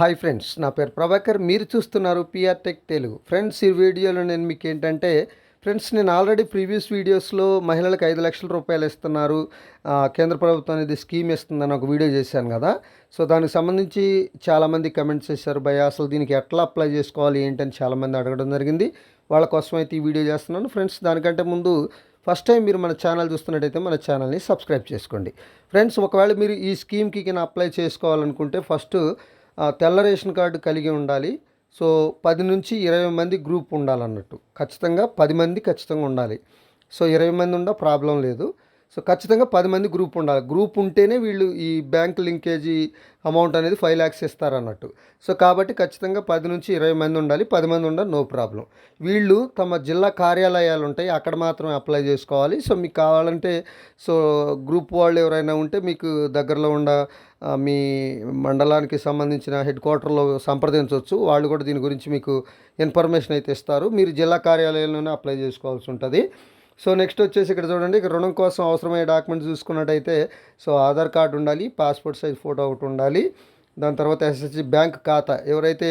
Hi friends నా పేరు ప్రభాకర్. మీరు చూస్తున్నారు పిఆర్ టెక్ తెలుగు. ఫ్రెండ్స్ ఈ వీడియోలో నేను మీకు ఏంటంటే ఫ్రెండ్స్ నేను ఆల్రెడీ ప్రీవియస్ వీడియోస్లో మహిళలకు ఐదు లక్షల రూపాయలు ఇస్తున్నారు. కేంద్ర ప్రభుత్వం అనేది స్కీమ్ ఇస్తుందని ఒక వీడియో చేశాను కదా. సో దానికి సంబంధించి చాలామంది కమెంట్స్ చేశారు భయ అసలు దీనికి ఎట్లా అప్లై చేసుకోవాలి ఏంటని చాలామంది అడగడం జరిగింది. వాళ్ళ కోసం అయితే ఈ వీడియో చేస్తున్నాను. ఫ్రెండ్స్ దానికంటే ముందు ఫస్ట్ టైం మీరు మన ఛానల్ చూస్తున్నట్టయితే మన ఛానల్ని సబ్స్క్రైబ్ చేసుకోండి. ఫ్రెండ్స్ ఒకవేళ మీరు ఈ స్కీమ్కి కింద అప్లై చేసుకోవాలనుకుంటే ఫస్ట్ తెల్ల రేషన్ కార్డు కలిగి ఉండాలి. సో పది నుంచి ఇరవై మంది గ్రూప్ ఉండాలన్నట్టు. ఖచ్చితంగా పది మంది ఖచ్చితంగా ఉండాలి. సో ఇరవై మంది ఉన్న ప్రాబ్లం లేదు. సో ఖచ్చితంగా పది మంది గ్రూప్ ఉండాలి. గ్రూప్ ఉంటేనే వీళ్ళు ఈ బ్యాంక్ లింకేజీ అమౌంట్ అనేది ఫైవ్ ల్యాక్స్ ఇస్తారన్నట్టు సో కాబట్టి ఖచ్చితంగా పది నుంచి ఇరవై మంది ఉండాలి. పది మంది ఉండాలి నో ప్రాబ్లం. వీళ్ళు తమ జిల్లా కార్యాలయాలు ఉంటాయి అక్కడ మాత్రమే అప్లై చేసుకోవాలి. సో మీకు కావాలంటే సో గ్రూప్ వాళ్ళు ఎవరైనా ఉంటే మీకు దగ్గరలో ఉన్న మీ మండలానికి సంబంధించిన హెడ్ క్వార్టర్లో సంప్రదించవచ్చు. వాళ్ళు కూడా దీని గురించి మీకు ఇన్ఫర్మేషన్ అయితే ఇస్తారు. మీరు జిల్లా కార్యాలయంలోనే అప్లై చేసుకోవాల్సి ఉంటుంది. సో నెక్స్ట్ వచ్చేసి ఇక్కడ చూడండి ఇక్కడ రుణం కోసం అవసరమయ్యే డాక్యుమెంట్స్ చూసుకున్నట్టయితే సో ఆధార్ కార్డు ఉండాలి పాస్పోర్ట్ సైజ్ ఫోటో ఒకటి ఉండాలి. దాని తర్వాత ఎస్ఎస్సి బ్యాంక్ ఖాతా ఎవరైతే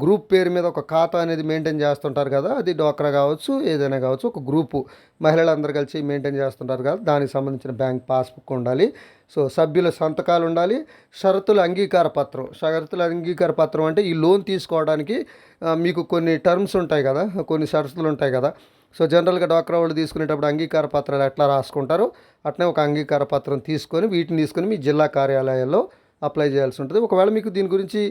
గ్రూప్ పేరు మీద ఒక ఖాతా అనేది మెయింటైన్ చేస్తుంటారు కదా అది డోక్రా కావచ్చు ఏదైనా కావచ్చు ఒక గ్రూపు మహిళలందరూ కలిసి మెయింటైన్ చేస్తుంటారు కదా దానికి సంబంధించిన బ్యాంక్ పాస్బుక్ ఉండాలి. సో సభ్యుల సంతకాలు ఉండాలి. షరతుల అంగీకార పత్రం షరతుల అంగీకార పత్రం అంటే ఈ లోన్ తీసుకోవడానికి మీకు కొన్ని టర్మ్స్ ఉంటాయి కదా కొన్ని షరతులు ఉంటాయి కదా. సో జనరల్గా డాక్టర్ వాళ్ళు తీసుకునేటప్పుడు అంగీకార పత్రాలు ఎట్లా రాసుకుంటారో అట్నే ఒక అంగీకార పత్రం తీసుకొని వీటిని తీసుకొని మీ జిల్లా కార్యాలయాల్లో అప్లై చేయాల్సి ఉంటుంది. ఒకవేళ మీకు దీని గురించి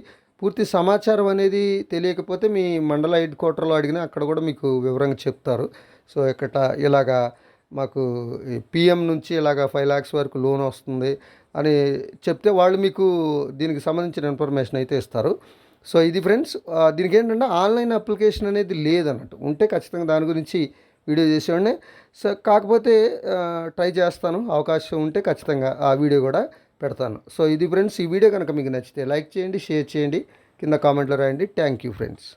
పూర్తి సమాచారం అనేది తెలియకపోతే మీ మండల హెడ్ క్వార్టర్లో అడిగినా అక్కడ కూడా మీకు వివరంగా చెప్తారు. సో ఇక్కడ ఇలాగా మాకు పిఎం నుంచి ఇలాగ ఫైవ్ ల్యాక్స్ వరకు లోన్ వస్తుంది అని చెప్తే వాళ్ళు మీకు దీనికి సంబంధించిన ఇన్ఫర్మేషన్ అయితే ఇస్తారు. సో ఇది ఫ్రెండ్స్ దీనికి ఏంటంటే ఆన్లైన్ అప్లికేషన్ అనేది లేదన్నట్టు. ఉంటే ఖచ్చితంగా దాని గురించి వీడియో చేసేవాడిని. సో కాకపోతే ట్రై చేస్తాను. అవకాశం ఉంటే ఖచ్చితంగా ఆ వీడియో కూడా పెడతాను. సో ఇది ఫ్రెండ్స్ ఈ వీడియో కనుక మీకు నచ్చితే లైక్ చేయండి షేర్ చేయండి. కింద కామెంట్లో రాయండి. Thank you friends.